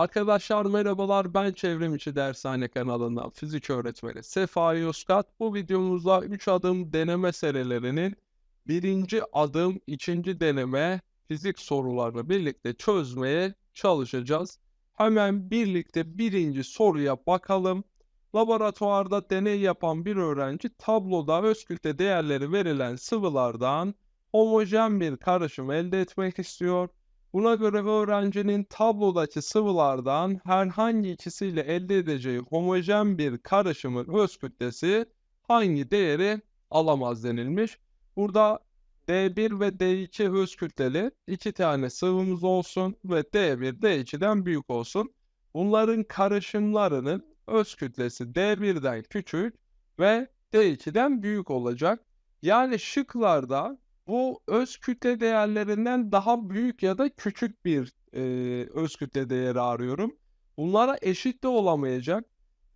Arkadaşlar merhabalar ben Çevrimiçi Dershane kanalından fizik öğretmeni Sefa Yozgat. Bu videomuzda 3 adım deneme serilerinin birinci adım ikinci deneme fizik sorularını birlikte çözmeye çalışacağız. Hemen birlikte birinci soruya bakalım. Laboratuvarda deney yapan bir öğrenci tabloda öz kütle değerleri verilen sıvılardan homojen bir karışım elde etmek istiyor. Buna göre öğrencinin tablodaki sıvılardan herhangi ikisiyle elde edeceği homojen bir karışımın öz kütlesi hangi değeri alamaz denilmiş. Burada D1 ve D2 öz kütleli iki tane sıvımız olsun ve D1 D2'den büyük olsun. Bunların karışımlarının öz kütlesi D1'den küçük ve D2'den büyük olacak. Yani şıklarda bu öz kütle değerlerinden daha büyük ya da küçük bir e, öz kütle değeri arıyorum. Bunlara eşit de olamayacak.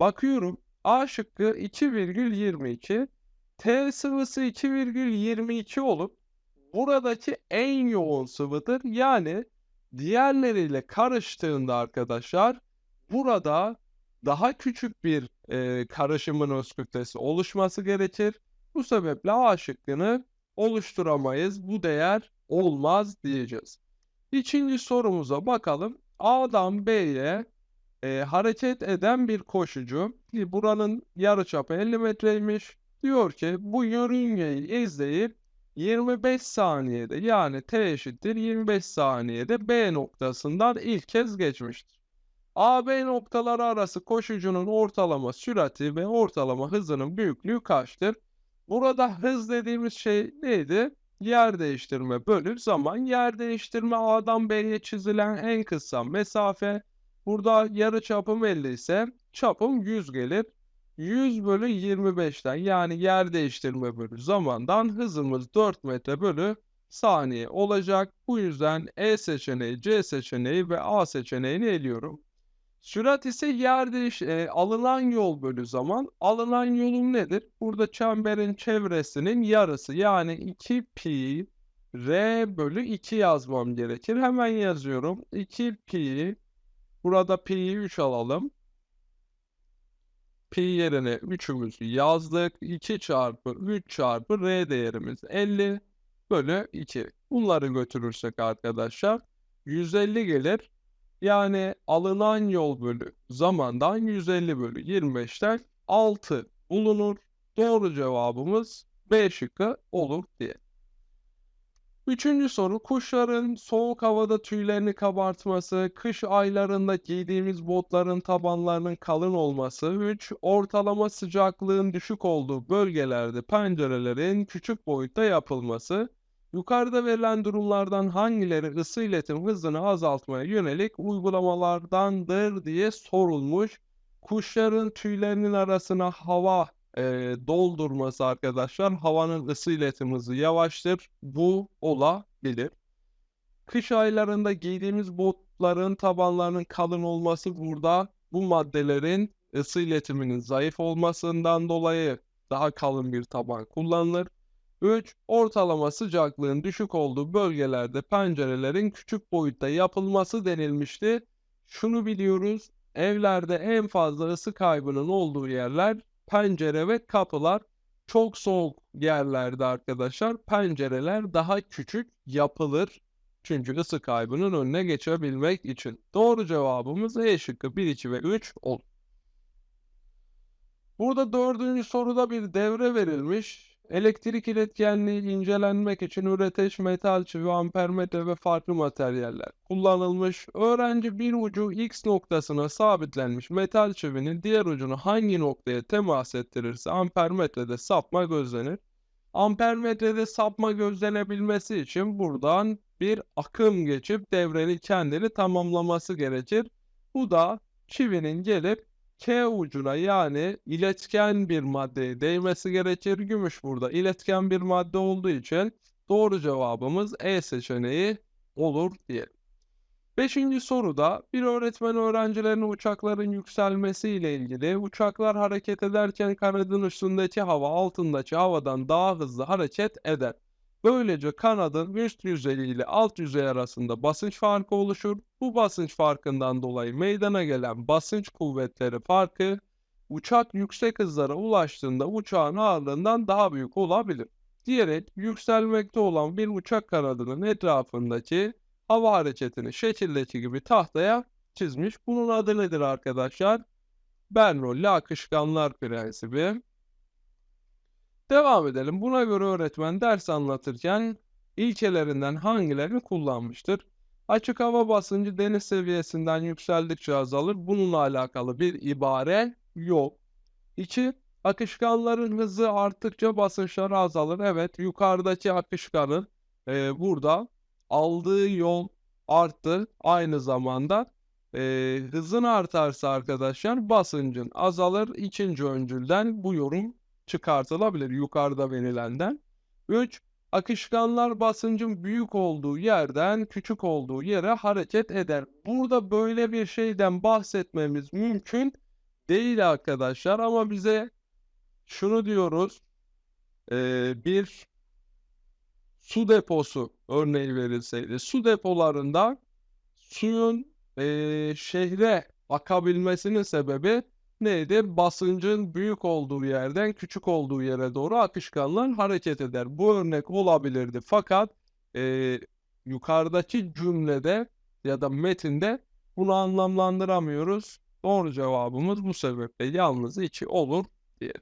Bakıyorum A şıkkı 2,22 T sıvısı 2,22 olup buradaki en yoğun sıvıdır. Yani diğerleriyle karıştığında arkadaşlar burada daha küçük bir e, karışımın öz kütlesi oluşması gerekir. Bu sebeple A şıkkını oluşturamayız. Bu değer olmaz diyeceğiz. İkinci sorumuza bakalım. A'dan B'ye e, hareket eden bir koşucu. Buranın yarıçapı 50 metreymiş. Diyor ki bu yörüngeyi izleyip 25 saniyede yani t eşittir 25 saniyede B noktasından ilk kez geçmiştir. AB noktaları arası koşucunun ortalama sürati ve ortalama hızının büyüklüğü kaçtır? Burada hız dediğimiz şey neydi? Yer değiştirme bölü zaman. Yer değiştirme A'dan B'ye çizilen en kısa mesafe. Burada yarı çapım 50 ise çapım 100 gelir. 100 bölü 25'ten yani yer değiştirme bölü zamandan hızımız 4 metre bölü saniye olacak. Bu yüzden E seçeneği, C seçeneği ve A seçeneğini eliyorum. Sürat ise yer değiş e, alınan yol bölü zaman. Alınan yolum nedir? Burada çemberin çevresinin yarısı yani 2 pi r bölü 2 yazmam gerekir. Hemen yazıyorum. 2 pi burada pi'yi 3 alalım. Pi yerine 3'ümüzü yazdık. 2 çarpı 3 çarpı r değerimiz 50 bölü 2. Bunları götürürsek arkadaşlar 150 gelir. Yani alınan yol bölü zamandan 150 bölü 25'ten 6 bulunur. Doğru cevabımız B şıkkı olur diye. Üçüncü soru kuşların soğuk havada tüylerini kabartması, kış aylarında giydiğimiz botların tabanlarının kalın olması, 3. Ortalama sıcaklığın düşük olduğu bölgelerde pencerelerin küçük boyutta yapılması, Yukarıda verilen durumlardan hangileri ısı iletim hızını azaltmaya yönelik uygulamalardandır diye sorulmuş. Kuşların tüylerinin arasına hava e, doldurması arkadaşlar havanın ısı iletim hızı yavaştır. Bu olabilir. Kış aylarında giydiğimiz botların tabanlarının kalın olması burada bu maddelerin ısı iletiminin zayıf olmasından dolayı daha kalın bir taban kullanılır. 3. Ortalama sıcaklığın düşük olduğu bölgelerde pencerelerin küçük boyutta yapılması denilmişti. Şunu biliyoruz. Evlerde en fazla ısı kaybının olduğu yerler pencere ve kapılar. Çok soğuk yerlerde arkadaşlar pencereler daha küçük yapılır. Çünkü ısı kaybının önüne geçebilmek için. Doğru cevabımız E şıkkı 1, 2 ve 3 olur. Burada dördüncü soruda bir devre verilmiş. Elektrik iletkenliği incelenmek için üreteç, metal çivi, ampermetre ve farklı materyaller kullanılmış. Öğrenci bir ucu X noktasına sabitlenmiş metal çivinin diğer ucunu hangi noktaya temas ettirirse ampermetrede sapma gözlenir. Ampermetrede sapma gözlenebilmesi için buradan bir akım geçip devrenin kendini tamamlaması gerekir. Bu da çivinin gelip K ucuna yani iletken bir maddeye değmesi gerekir. Gümüş burada iletken bir madde olduğu için doğru cevabımız E seçeneği olur diye. Beşinci soruda bir öğretmen öğrencilerin uçakların yükselmesi ile ilgili uçaklar hareket ederken kanadın üstündeki hava altındaki havadan daha hızlı hareket eder. Böylece kanadın üst yüzeyi ile alt yüzey arasında basınç farkı oluşur. Bu basınç farkından dolayı meydana gelen basınç kuvvetleri farkı uçak yüksek hızlara ulaştığında uçağın ağırlığından daha büyük olabilir. Diyerek yükselmekte olan bir uçak kanadının etrafındaki hava hareketini şekildeki gibi tahtaya çizmiş. Bunun adı nedir arkadaşlar? Bernoulli akışkanlar prensibi. Devam edelim. Buna göre öğretmen ders anlatırken ilkelerinden hangilerini kullanmıştır? Açık hava basıncı deniz seviyesinden yükseldikçe azalır. Bununla alakalı bir ibare yok. 2. Akışkanların hızı arttıkça basınçları azalır. Evet yukarıdaki akışkanın e, burada aldığı yol arttı. Aynı zamanda e, hızın artarsa arkadaşlar basıncın azalır. İkinci öncülden bu yorum çıkartılabilir yukarıda verilenden. 3. Akışkanlar basıncın büyük olduğu yerden küçük olduğu yere hareket eder. Burada böyle bir şeyden bahsetmemiz mümkün değil arkadaşlar ama bize şunu diyoruz. Bir su deposu örneği verilseydi. Su depolarında suyun şehre akabilmesinin sebebi neydi? Basıncın büyük olduğu yerden küçük olduğu yere doğru akışkanlar hareket eder. Bu örnek olabilirdi. Fakat e, yukarıdaki cümlede ya da metinde bunu anlamlandıramıyoruz. Doğru cevabımız bu sebeple yalnız içi olur diye.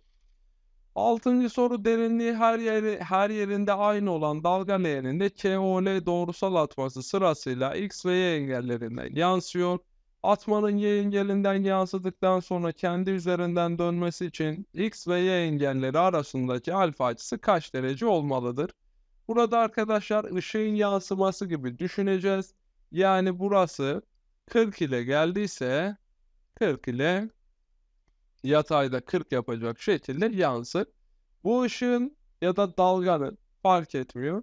Altıncı soru derinliği her yeri her yerinde aynı olan dalga leğeninde KOL doğrusal atması sırasıyla X ve Y engellerinden yansıyor. Atmanın Y engelinden yansıdıktan sonra kendi üzerinden dönmesi için X ve Y engelleri arasındaki alfa açısı kaç derece olmalıdır? Burada arkadaşlar ışığın yansıması gibi düşüneceğiz. Yani burası 40 ile geldiyse 40 ile yatayda 40 yapacak şekilde yansır. Bu ışığın ya da dalganın fark etmiyor.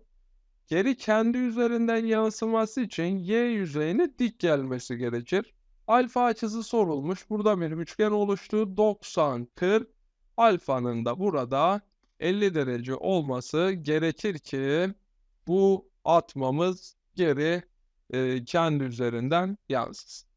Geri kendi üzerinden yansıması için y yüzeyine dik gelmesi gerekir. Alfa açısı sorulmuş. Burada bir üçgen oluştu. 90, 40. Alfanın da burada 50 derece olması gerekir ki bu atmamız geri e, kendi üzerinden yansısın.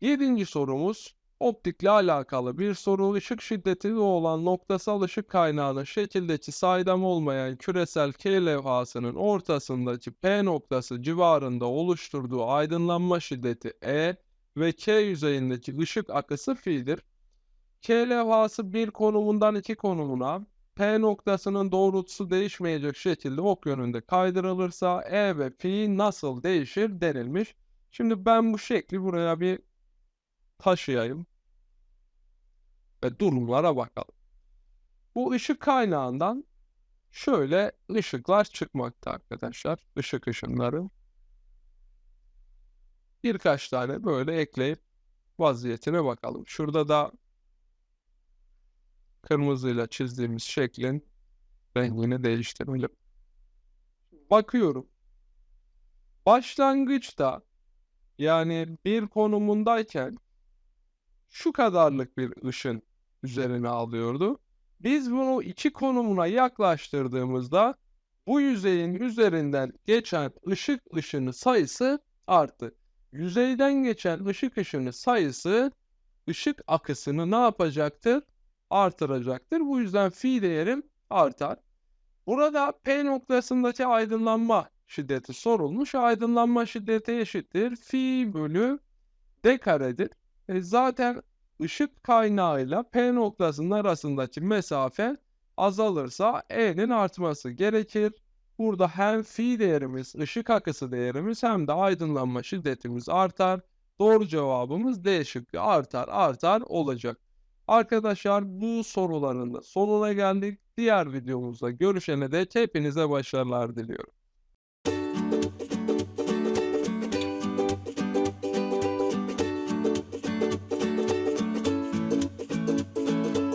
Yedinci sorumuz optikle alakalı bir soru. Işık şiddeti olan noktasal ışık kaynağının şekildeki saydam olmayan küresel K levhasının ortasındaki P noktası civarında oluşturduğu aydınlanma şiddeti E ve K yüzeyindeki ışık akısı fi'dir. K levhası bir konumundan iki konumuna P noktasının doğrultusu değişmeyecek şekilde ok yönünde kaydırılırsa E ve fi nasıl değişir denilmiş. Şimdi ben bu şekli buraya bir taşıyayım ve durumlara bakalım. Bu ışık kaynağından şöyle ışıklar çıkmakta arkadaşlar. Işık ışınları. Birkaç tane böyle ekleyip vaziyetine bakalım. Şurada da kırmızıyla çizdiğimiz şeklin rengini değiştirelim. Bakıyorum. Başlangıçta yani bir konumundayken şu kadarlık bir ışın üzerine alıyordu. Biz bunu iki konumuna yaklaştırdığımızda bu yüzeyin üzerinden geçen ışık ışını sayısı arttı. Yüzeyden geçen ışık ışını sayısı ışık akısını ne yapacaktır? Artıracaktır. Bu yüzden fi değerim artar. Burada P noktasındaki aydınlanma şiddeti sorulmuş. Aydınlanma şiddeti eşittir. Fi bölü D karedir. E zaten ışık kaynağıyla P noktasının arasındaki mesafe azalırsa E'nin artması gerekir. Burada hem fi değerimiz, ışık akısı değerimiz hem de aydınlanma şiddetimiz artar. Doğru cevabımız D şıkkı artar artar olacak. Arkadaşlar bu soruların da sonuna geldik. Diğer videomuzda görüşene dek hepinize başarılar diliyorum.